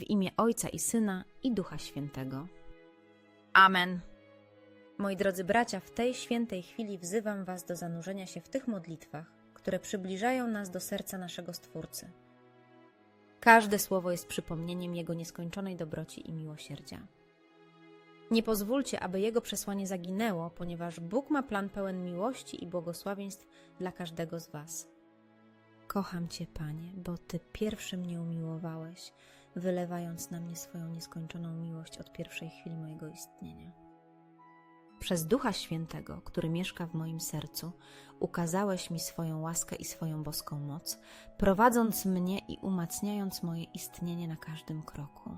W imię Ojca i Syna i Ducha Świętego. Amen. Moi drodzy bracia, w tej świętej chwili wzywam Was do zanurzenia się w tych modlitwach, które przybliżają nas do serca naszego Stwórcy. Każde słowo jest przypomnieniem Jego nieskończonej dobroci i miłosierdzia. Nie pozwólcie, aby Jego przesłanie zaginęło, ponieważ Bóg ma plan pełen miłości i błogosławieństw dla każdego z Was. Kocham Cię, Panie, bo Ty pierwszy mnie umiłowałeś, wylewając na mnie swoją nieskończoną miłość od pierwszej chwili mojego istnienia. Przez Ducha Świętego, który mieszka w moim sercu, ukazałeś mi swoją łaskę i swoją boską moc, prowadząc mnie i umacniając moje istnienie na każdym kroku.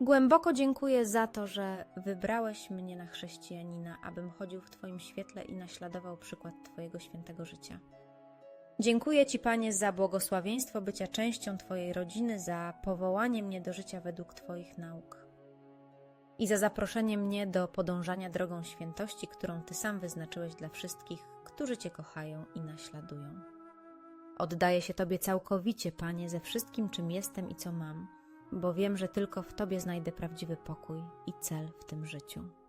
Głęboko dziękuję za to, że wybrałeś mnie na chrześcijanina, abym chodził w Twoim świetle i naśladował przykład Twojego świętego życia. Dziękuję Ci, Panie, za błogosławieństwo bycia częścią Twojej rodziny, za powołanie mnie do życia według Twoich nauk i za zaproszenie mnie do podążania drogą świętości, którą Ty sam wyznaczyłeś dla wszystkich, którzy Cię kochają i naśladują. Oddaję się Tobie całkowicie, Panie, ze wszystkim, czym jestem i co mam, bo wiem, że tylko w Tobie znajdę prawdziwy pokój i cel w tym życiu.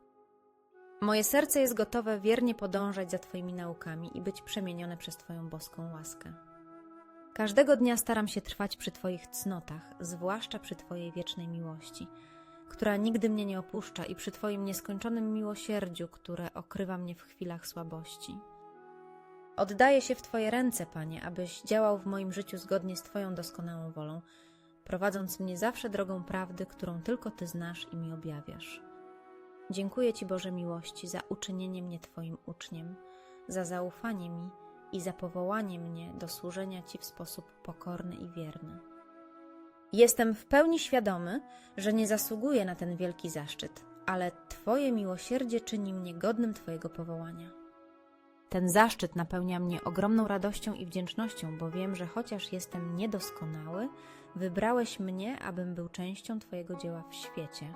Moje serce jest gotowe wiernie podążać za Twoimi naukami i być przemienione przez Twoją boską łaskę. Każdego dnia staram się trwać przy Twoich cnotach, zwłaszcza przy Twojej wiecznej miłości, która nigdy mnie nie opuszcza i przy Twoim nieskończonym miłosierdziu, które okrywa mnie w chwilach słabości. Oddaję się w Twoje ręce, Panie, abyś działał w moim życiu zgodnie z Twoją doskonałą wolą, prowadząc mnie zawsze drogą prawdy, którą tylko Ty znasz i mi objawiasz. Dziękuję Ci, Boże miłości, za uczynienie mnie Twoim uczniem, za zaufanie mi i za powołanie mnie do służenia Ci w sposób pokorny i wierny. Jestem w pełni świadomy, że nie zasługuję na ten wielki zaszczyt, ale Twoje miłosierdzie czyni mnie godnym Twojego powołania. Ten zaszczyt napełnia mnie ogromną radością i wdzięcznością, bo wiem, że chociaż jestem niedoskonały, wybrałeś mnie, abym był częścią Twojego dzieła w świecie.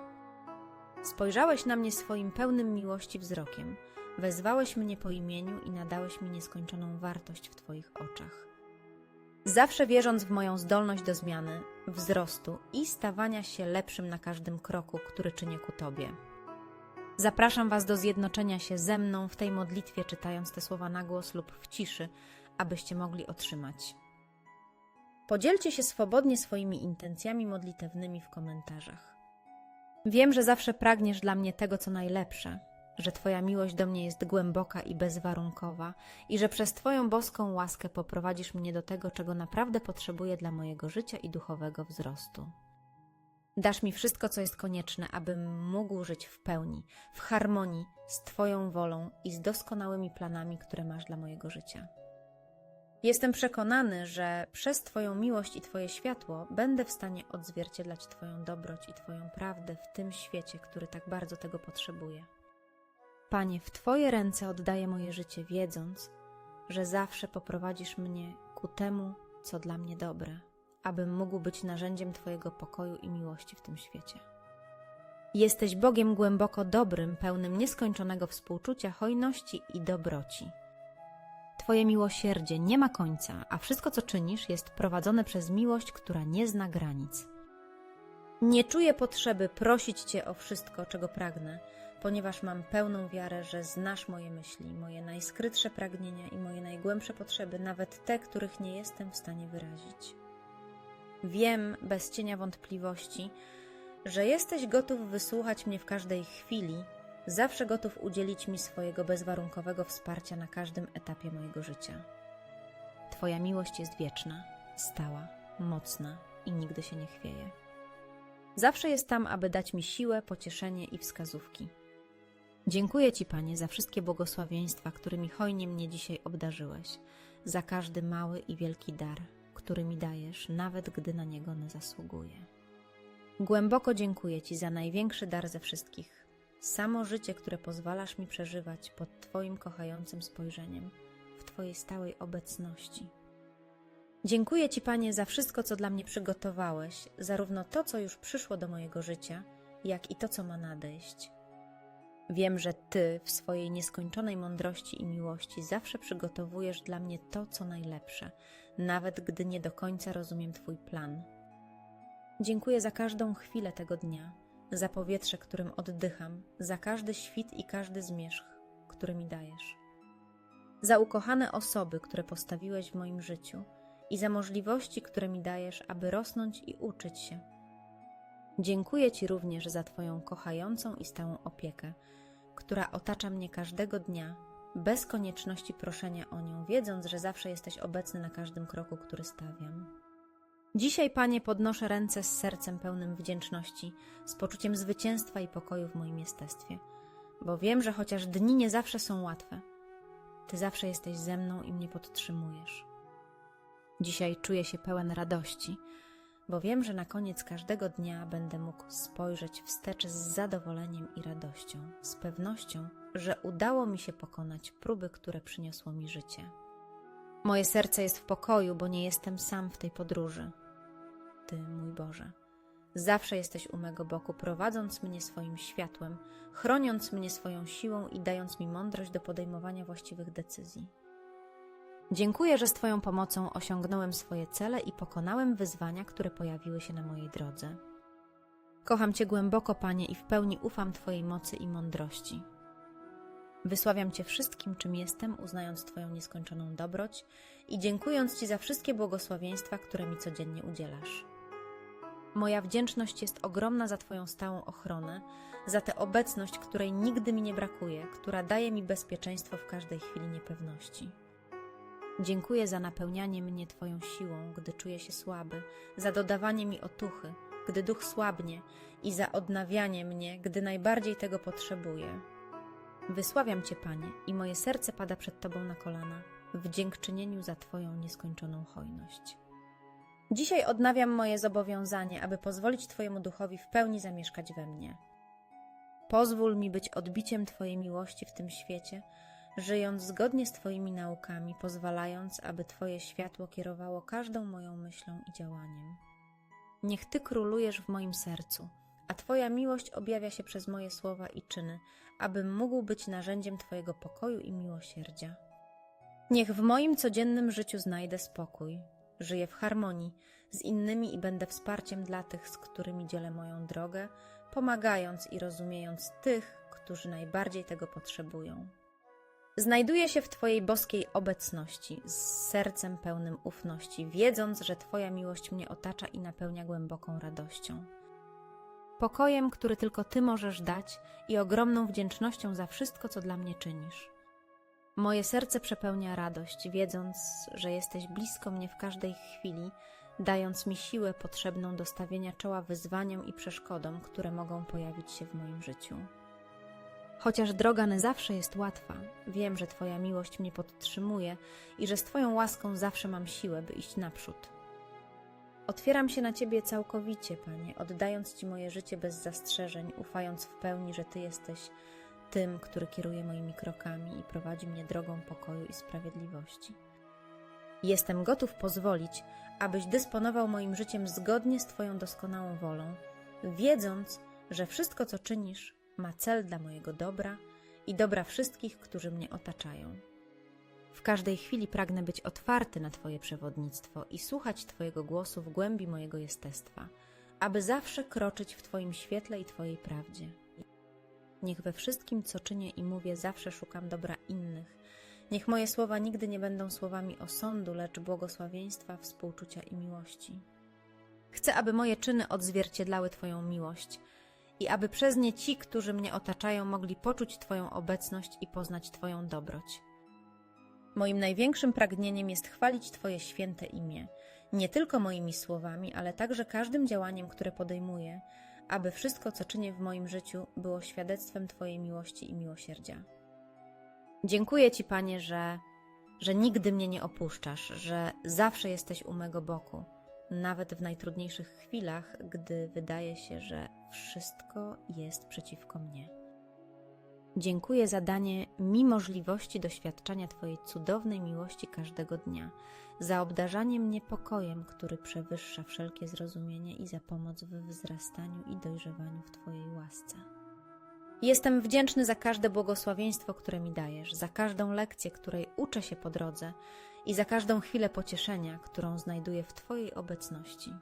Spojrzałeś na mnie swoim pełnym miłości wzrokiem, wezwałeś mnie po imieniu i nadałeś mi nieskończoną wartość w Twoich oczach. Zawsze wierząc w moją zdolność do zmiany, wzrostu i stawania się lepszym na każdym kroku, który czynię ku Tobie. Zapraszam Was do zjednoczenia się ze mną w tej modlitwie, czytając te słowa na głos lub w ciszy, abyście mogli otrzymać. Podzielcie się swobodnie swoimi intencjami modlitewnymi w komentarzach. Wiem, że zawsze pragniesz dla mnie tego, co najlepsze, że Twoja miłość do mnie jest głęboka i bezwarunkowa i że przez Twoją boską łaskę poprowadzisz mnie do tego, czego naprawdę potrzebuję dla mojego życia i duchowego wzrostu. Dasz mi wszystko, co jest konieczne, abym mógł żyć w pełni, w harmonii z Twoją wolą i z doskonałymi planami, które masz dla mojego życia. Jestem przekonany, że przez Twoją miłość i Twoje światło będę w stanie odzwierciedlać Twoją dobroć i Twoją prawdę w tym świecie, który tak bardzo tego potrzebuje. Panie, w Twoje ręce oddaję moje życie, wiedząc, że zawsze poprowadzisz mnie ku temu, co dla mnie dobre, abym mógł być narzędziem Twojego pokoju i miłości w tym świecie. Jesteś Bogiem głęboko dobrym, pełnym nieskończonego współczucia, hojności i dobroci. Twoje miłosierdzie nie ma końca, a wszystko, co czynisz, jest prowadzone przez miłość, która nie zna granic. Nie czuję potrzeby prosić Cię o wszystko, czego pragnę, ponieważ mam pełną wiarę, że znasz moje myśli, moje najskrytsze pragnienia i moje najgłębsze potrzeby, nawet te, których nie jestem w stanie wyrazić. Wiem bez cienia wątpliwości, że jesteś gotów wysłuchać mnie w każdej chwili, zawsze gotów udzielić mi swojego bezwarunkowego wsparcia na każdym etapie mojego życia. Twoja miłość jest wieczna, stała, mocna i nigdy się nie chwieje. Zawsze jest tam, aby dać mi siłę, pocieszenie i wskazówki. Dziękuję Ci, Panie, za wszystkie błogosławieństwa, którymi hojnie mnie dzisiaj obdarzyłeś, za każdy mały i wielki dar, który mi dajesz, nawet gdy na niego nie zasługuję. Głęboko dziękuję Ci za największy dar ze wszystkich samo życie, które pozwalasz mi przeżywać pod Twoim kochającym spojrzeniem, w Twojej stałej obecności. Dziękuję Ci, Panie, za wszystko, co dla mnie przygotowałeś, zarówno to, co już przyszło do mojego życia, jak i to, co ma nadejść. Wiem, że Ty w swojej nieskończonej mądrości i miłości zawsze przygotowujesz dla mnie to, co najlepsze, nawet gdy nie do końca rozumiem Twój plan. Dziękuję za każdą chwilę tego dnia, za powietrze, którym oddycham, za każdy świt i każdy zmierzch, który mi dajesz. Za ukochane osoby, które postawiłeś w moim życiu i za możliwości, które mi dajesz, aby rosnąć i uczyć się. Dziękuję Ci również za Twoją kochającą i stałą opiekę, która otacza mnie każdego dnia, bez konieczności proszenia o nią, wiedząc, że zawsze jesteś obecny na każdym kroku, który stawiam. Dzisiaj, Panie, podnoszę ręce z sercem pełnym wdzięczności, z poczuciem zwycięstwa i pokoju w moim jestestwie, bo wiem, że chociaż dni nie zawsze są łatwe, Ty zawsze jesteś ze mną i mnie podtrzymujesz. Dzisiaj czuję się pełen radości, bo wiem, że na koniec każdego dnia będę mógł spojrzeć wstecz z zadowoleniem i radością, z pewnością, że udało mi się pokonać próby, które przyniosło mi życie. Moje serce jest w pokoju, bo nie jestem sam w tej podróży. Ty, mój Boże, zawsze jesteś u mego boku, prowadząc mnie swoim światłem, chroniąc mnie swoją siłą i dając mi mądrość do podejmowania właściwych decyzji. Dziękuję, że z Twoją pomocą osiągnąłem swoje cele i pokonałem wyzwania, które pojawiły się na mojej drodze. Kocham Cię głęboko, Panie, i w pełni ufam Twojej mocy i mądrości. Wysławiam Cię wszystkim, czym jestem, uznając Twoją nieskończoną dobroć i dziękując Ci za wszystkie błogosławieństwa, które mi codziennie udzielasz. Moja wdzięczność jest ogromna za Twoją stałą ochronę, za tę obecność, której nigdy mi nie brakuje, która daje mi bezpieczeństwo w każdej chwili niepewności. Dziękuję za napełnianie mnie Twoją siłą, gdy czuję się słaby, za dodawanie mi otuchy, gdy duch słabnie i za odnawianie mnie, gdy najbardziej tego potrzebuję. Wysławiam Cię, Panie, i moje serce pada przed Tobą na kolana, w dziękczynieniu za Twoją nieskończoną hojność. Dzisiaj odnawiam moje zobowiązanie, aby pozwolić Twojemu duchowi w pełni zamieszkać we mnie. Pozwól mi być odbiciem Twojej miłości w tym świecie, żyjąc zgodnie z Twoimi naukami, pozwalając, aby Twoje światło kierowało każdą moją myślą i działaniem. Niech Ty królujesz w moim sercu, a Twoja miłość objawia się przez moje słowa i czyny, abym mógł być narzędziem Twojego pokoju i miłosierdzia. Niech w moim codziennym życiu znajdę spokój, żyję w harmonii z innymi i będę wsparciem dla tych, z którymi dzielę moją drogę, pomagając i rozumiejąc tych, którzy najbardziej tego potrzebują. Znajduję się w Twojej boskiej obecności, z sercem pełnym ufności, wiedząc, że Twoja miłość mnie otacza i napełnia głęboką radością. Pokojem, który tylko Ty możesz dać i ogromną wdzięcznością za wszystko, co dla mnie czynisz. Moje serce przepełnia radość, wiedząc, że jesteś blisko mnie w każdej chwili, dając mi siłę potrzebną do stawienia czoła wyzwaniom i przeszkodom, które mogą pojawić się w moim życiu. Chociaż droga nie zawsze jest łatwa, wiem, że Twoja miłość mnie podtrzymuje i że z Twoją łaską zawsze mam siłę, by iść naprzód. Otwieram się na Ciebie całkowicie, Panie, oddając Ci moje życie bez zastrzeżeń, ufając w pełni, że Ty jesteś tym, który kieruje moimi krokami i prowadzi mnie drogą pokoju i sprawiedliwości. Jestem gotów pozwolić, abyś dysponował moim życiem zgodnie z Twoją doskonałą wolą, wiedząc, że wszystko, co czynisz, ma cel dla mojego dobra i dobra wszystkich, którzy mnie otaczają. W każdej chwili pragnę być otwarty na Twoje przewodnictwo i słuchać Twojego głosu w głębi mojego jestestwa, aby zawsze kroczyć w Twoim świetle i Twojej prawdzie. Niech we wszystkim, co czynię i mówię, zawsze szukam dobra innych. Niech moje słowa nigdy nie będą słowami osądu, lecz błogosławieństwa, współczucia i miłości. Chcę, aby moje czyny odzwierciedlały Twoją miłość i aby przez nie ci, którzy mnie otaczają, mogli poczuć Twoją obecność i poznać Twoją dobroć. Moim największym pragnieniem jest chwalić Twoje święte imię, nie tylko moimi słowami, ale także każdym działaniem, które podejmuję, aby wszystko, co czynię w moim życiu, było świadectwem Twojej miłości i miłosierdzia. Dziękuję Ci, Panie, że, że nigdy mnie nie opuszczasz, że zawsze jesteś u mego boku, nawet w najtrudniejszych chwilach, gdy wydaje się, że wszystko jest przeciwko mnie. Dziękuję za danie mi możliwości doświadczania Twojej cudownej miłości każdego dnia, za obdarzanie mnie pokojem, który przewyższa wszelkie zrozumienie i za pomoc w wzrastaniu i dojrzewaniu w Twojej łasce. Jestem wdzięczny za każde błogosławieństwo, które mi dajesz, za każdą lekcję, której uczę się po drodze i za każdą chwilę pocieszenia, którą znajduję w Twojej obecności.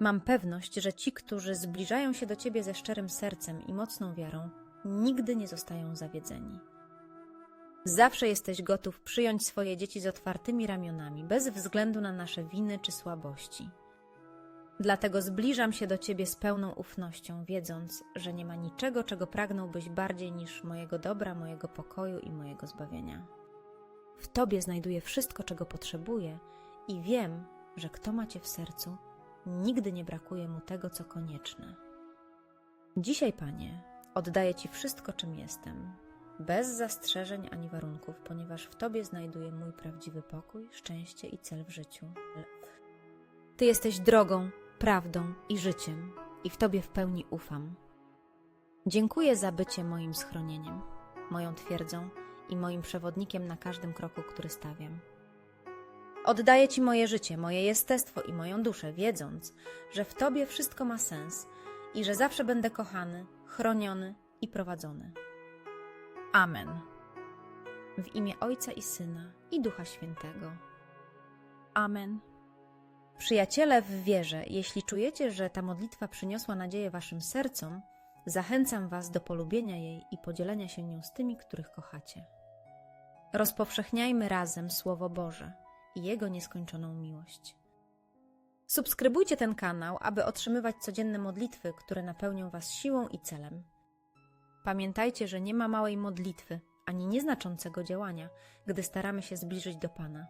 Mam pewność, że ci, którzy zbliżają się do Ciebie ze szczerym sercem i mocną wiarą, nigdy nie zostają zawiedzeni. Zawsze jesteś gotów przyjąć swoje dzieci z otwartymi ramionami, bez względu na nasze winy czy słabości. Dlatego zbliżam się do Ciebie z pełną ufnością, wiedząc, że nie ma niczego, czego pragnąłbyś bardziej niż mojego dobra, mojego pokoju i mojego zbawienia. W Tobie znajduję wszystko, czego potrzebuję i wiem, że kto ma Cię w sercu, nigdy nie brakuje mu tego, co konieczne. Dzisiaj, Panie, oddaję Ci wszystko, czym jestem, bez zastrzeżeń ani warunków, ponieważ w Tobie znajduję mój prawdziwy pokój, szczęście i cel w życiu. Ty jesteś drogą, prawdą i życiem, i w Tobie w pełni ufam. Dziękuję za bycie moim schronieniem, moją twierdzą i moim przewodnikiem na każdym kroku, który stawiam. Oddaję Ci moje życie, moje jestestwo i moją duszę, wiedząc, że w Tobie wszystko ma sens i że zawsze będę kochany, chroniony i prowadzony. Amen. W imię Ojca i Syna i Ducha Świętego. Amen. Przyjaciele w wierze, jeśli czujecie, że ta modlitwa przyniosła nadzieję Waszym sercom, zachęcam Was do polubienia jej i podzielenia się nią z tymi, których kochacie. Rozpowszechniajmy razem Słowo Boże i Jego nieskończoną miłość. Subskrybujcie ten kanał, aby otrzymywać codzienne modlitwy, które napełnią Was siłą i celem. Pamiętajcie, że nie ma małej modlitwy ani nieznaczącego działania, gdy staramy się zbliżyć do Pana.